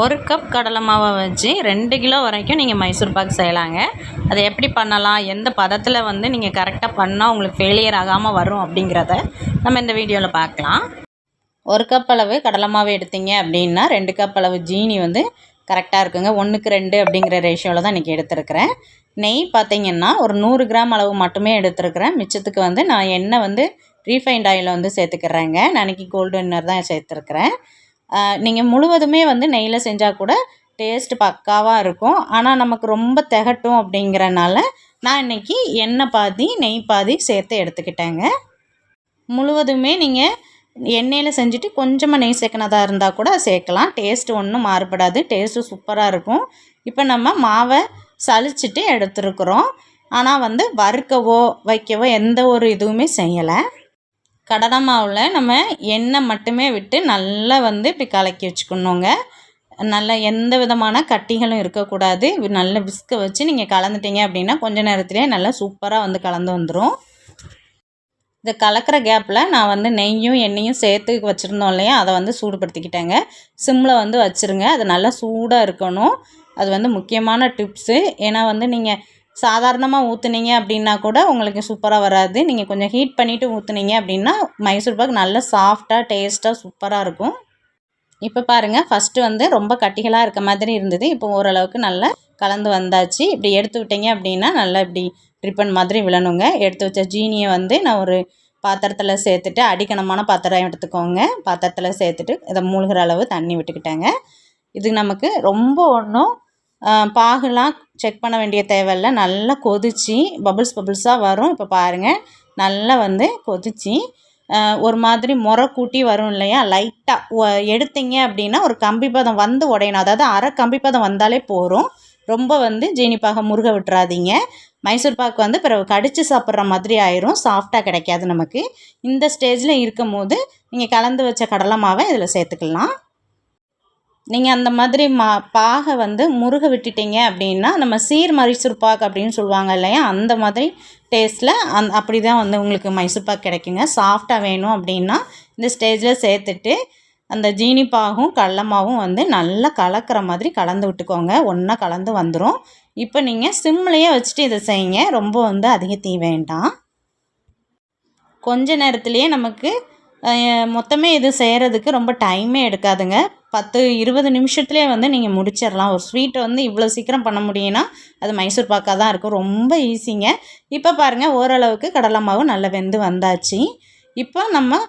ஒரு கப் கடலை மாவை வச்சு ரெண்டு கிலோ வரைக்கும் நீங்கள் மைசூர் பாக் செய்யலாங்க. அதை எப்படி பண்ணலாம்? எந்த பதத்தில் வந்து நீங்கள் கரெக்டாக பண்ணால் உங்களுக்கு ஃபெயிலியர் ஆகாமல் வரும் அப்படிங்கிறத நம்ம இந்த வீடியோவில் பார்க்கலாம். ஒரு கப் அளவு கடலை மாவு எடுத்தீங்க அப்படின்னா ரெண்டு கப் அளவு ஜீனி வந்து கரெக்டாக இருக்குங்க. ஒன்றுக்கு ரெண்டு அப்படிங்கிற ரேஷியோவில் தான் இன்றைக்கி எடுத்துருக்கிறேன். நெய் பார்த்தீங்கன்னா ஒரு நூறு கிராம் அளவு மட்டுமே எடுத்துருக்கிறேன். மிச்சத்துக்கு வந்து நான் எண்ணெய் வந்து ரீஃபைண்ட் ஆயில் வந்து சேர்த்துக்கிறேங்க. நான் இன்றைக்கி கோல்டு வின்னர் தான் சேர்த்துருக்குறேன். நீங்கள் முழுவதுமே வந்து நெய்யில் செஞ்சால் கூட டேஸ்ட் பக்காவாக இருக்கும். ஆனால் நமக்கு ரொம்ப திகட்டும் அப்படிங்கிறனால நான் இன்றைக்கி எண்ணெய் பாதி நெய் பாதி சேர்த்து எடுத்துக்கிட்டேங்க. முழுவதுமே நீங்கள் எண்ணெயில் செஞ்சுட்டு கொஞ்சமாக நெய் சேர்க்கினதாக இருந்தால் கூட சேர்க்கலாம். டேஸ்ட்டு ஒன்றும் மாறுபடாது. டேஸ்ட்டு சூப்பராக இருக்கும். இப்போ நம்ம மாவை சளிச்சிட்டு எடுத்துருக்குறோம். ஆனால் வந்து வறுக்கவோ வைக்கவோ எந்த ஒரு இதுவுமே செய்யலை. கடலை மாவில் நம்ம எண்ணெய் மட்டுமே விட்டு நல்லா வந்து இப்படி கலக்கி வச்சுக்கணுங்க. நல்லா எந்த விதமான கட்டிகளும் இருக்கக்கூடாது. நல்ல விஸ்கை வச்சு நீங்கள் கலந்துட்டீங்க அப்படின்னா கொஞ்ச நேரத்துலேயே நல்லா சூப்பராக வந்து கலந்து வந்துடும் இந்த கலக்கிற கேப்பில் நான் வந்து நெய்யும் எண்ணெயும் சேர்த்து வச்சுருந்தோம் இல்லையா? அதை வந்து சூடுபடுத்திக்கிட்டேங்க. சிம்மில் வந்து வச்சுருங்க. அது நல்லா சூடாக இருக்கணும். அது வந்து முக்கியமான டிப்ஸு. ஏன்னா வந்து நீங்கள் சாதாரணமாக ஊற்றுனீங்க அப்படின்னா கூட உங்களுக்கு சூப்பராக வராது. நீங்கள் கொஞ்சம் ஹீட் பண்ணிவிட்டு ஊற்றுனீங்க அப்படின்னா மைசூர் பாக் நல்ல சாஃப்டாக டேஸ்ட்டாக சூப்பராக இருக்கும். இப்போ பாருங்கள் ஃபஸ்ட்டு வந்து ரொம்ப கட்டிகளாக இருக்க மாதிரி இருந்தது. இப்போ ஓரளவுக்கு நல்லா கலந்து வந்தாச்சு. இப்படி எடுத்து விட்டீங்க அப்படின்னா நல்லா இப்படி ரிப்பன் மாதிரி விழணுங்க. எடுத்து வச்ச ஜீனியை வந்து நான் ஒரு பாத்திரத்தில் சேர்த்துட்டு அடிக்கணமான பாத்திரம் எடுத்துக்கோங்க. பாத்திரத்தில் சேர்த்துட்டு இதை மூழ்கிற அளவு தண்ணி விட்டுக்கிட்டேங்க. இது நமக்கு ரொம்ப ஒன்றும் பாகுலாம் செக் பண்ண வேண்டிய தேவையில்ல. நல்லா கொதித்து பபுள்ஸ் பபுள்ஸாக வரும். இப்போ பாருங்கள் நல்லா வந்து கொதித்து ஒரு மாதிரி முறை கூட்டி வரும் இல்லையா? லைட்டாக எடுத்தீங்க அப்படின்னா ஒரு கம்பி பதம் வந்து உடையணும். அதாவது அரை கம்பி பதம் வந்தாலே போகும் ரொம்ப வந்து ஜீனிப்பாக முருக விட்டுறாதீங்க. மைசூர் பாக்கு வந்து பிறகு கடித்து சாப்பிட்ற மாதிரி ஆயிரும். சாஃப்டாக கிடைக்காது நமக்கு. இந்த ஸ்டேஜில் இருக்கும் போது நீங்கள் கலந்து வச்ச கடலை மாவை இதில் சேர்த்துக்கலாம். நீங்கள் அந்த மாதிரி மா பாகை வந்து முருக விட்டுட்டீங்க அப்படின்னா நம்ம சீர் மைசூர் பாக் அப்படின்னு சொல்லுவாங்க இல்லையா? அந்த மாதிரி டேஸ்ட்டில் அந் அப்படி தான் வந்து உங்களுக்கு மைசூர் பாக் கிடைக்குங்க. சாஃப்டாக வேணும் அப்படின்னா இந்த ஸ்டேஜில் சேர்த்துட்டு அந்த ஜீனி பாகும் கடலமாவும் வந்து நல்லா கலக்கிற மாதிரி கலந்து விட்டுக்கோங்க. ஒன்றா கலந்து வந்துடும் இப்போ நீங்கள் சிம்லேயே வச்சுட்டு இதை செய்யுங்க. ரொம்ப வந்து அதிக தீ வேண்டாம். கொஞ்ச நேரத்துலேயே நமக்கு மொத்தமே இது செய்கிறதுக்கு ரொம்ப டைமே எடுக்காதுங்க. பத்து இருபது நிமிஷத்துலேயே வந்து நீங்கள் முடிச்சிடலாம். ஒரு ஸ்வீட்டை வந்து இவ்வளோ சீக்கிரம் பண்ண முடியும்னா அது மைசூர் பாக்காக தான் இருக்கும். ரொம்ப ஈஸிங்க இப்போ பாருங்கள் ஓரளவுக்கு கடலை மாவு நல்லா வெந்து வந்தாச்சு. இப்போ நம்ம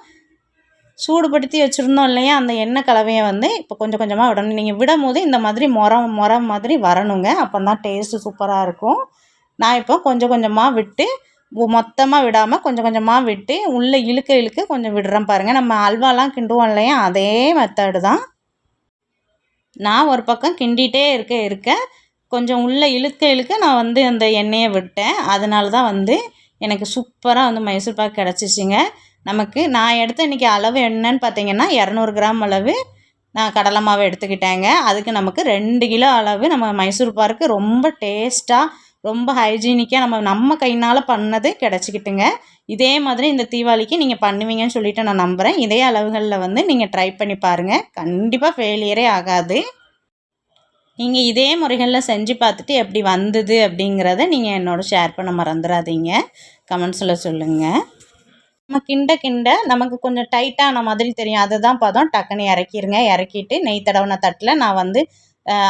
சூடுபடுத்தி வச்சுருந்தோம் இல்லையா அந்த எண்ணெய் கலவையை வந்து இப்போ கொஞ்சம் கொஞ்சமாக விடணும். நீங்கள் விடும் போது இந்த மாதிரி முறை முறை மாதிரி வரணுங்க. அப்போ தான் டேஸ்ட்டு சூப்பராக இருக்கும். நான் இப்போ கொஞ்சம் கொஞ்சமாக விட்டு மொத்தமாக விடாமல் கொஞ்சம் கொஞ்சமாக விட்டு உள்ளே இழுக்க இழுக்க கொஞ்சம் விடுறேன் பாருங்கள் நம்ம அல்வாலாம் கிண்டுவோம் இல்லையா அதே மெத்தடு தான். நான் ஒரு பக்கம் கிண்டிகிட்டே இருக்க இருக்க கொஞ்சம் உள்ளே இழுக்க இழுக்க நான் வந்து அந்த எண்ணெயை விட்டேன். அதனால தான் வந்து எனக்கு சூப்பராக வந்து மைசூர் பாக் கிடச்சிச்சிங்க. நமக்கு நான் எடுத்த இன்றைக்கி அளவு என்னன்னு பார்த்தீங்கன்னா இரநூறு கிராம் அளவு நான் கடலை மாவு எடுத்துக்கிட்டேங்க. அதுக்கு நமக்கு ரெண்டு கிலோ அளவு நம்ம மைசூர் பாருக்கு ரொம்ப டேஸ்ட்டாக ரொம்ப ஹைஜீனிக்காக நம்ம நம்ம கையினால் பண்ணது கிடச்சிக்கிட்டுங்க. இதே மாதிரி இந்த தீபாவளிக்கு நீங்கள் பண்ணுவீங்கன்னு சொல்லிட்டு நான் நம்புகிறேன் இதே அளவுகளில் வந்து நீங்கள் ட்ரை பண்ணி பாருங்கள் கண்டிப்பாக ஃபெயிலியரே ஆகாது. நீங்கள் இதே முறைகளில் செஞ்சு பார்த்துட்டு எப்படி வந்தது அப்படிங்கிறத நீங்கள் என்னோட ஷேர் பண்ண மறந்துடாதீங்க கமெண்ட்ஸில் சொல்லுங்கள் நம்ம கிண்ட கிண்ட நமக்கு கொஞ்சம் டைட்டான மாதிரி தெரியும். அதை தான் பதம் டக்குன்னு இறக்கிடுங்க இறக்கிட்டு நெய் தடவின தட்டில் நான் வந்து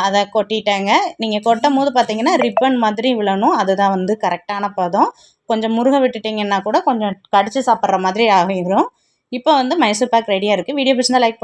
அதை கொட்டிட்டேங்க. நீங்கள் கொட்டும் போது பார்த்தீங்கன்னா ரிப்பன் மாதிரி விழணும். அதுதான் வந்து கரெக்டான பதம். கொஞ்சம் முருக விட்டுட்டிங்கன்னா கூட கொஞ்சம் கடிச்சு சாப்பிட்ற மாதிரி ஆகிடும் இப்போ வந்து மைசூர் பாக் ரெடியாக இருக்குது வீடியோ பிடிச்சிருந்தா லைக்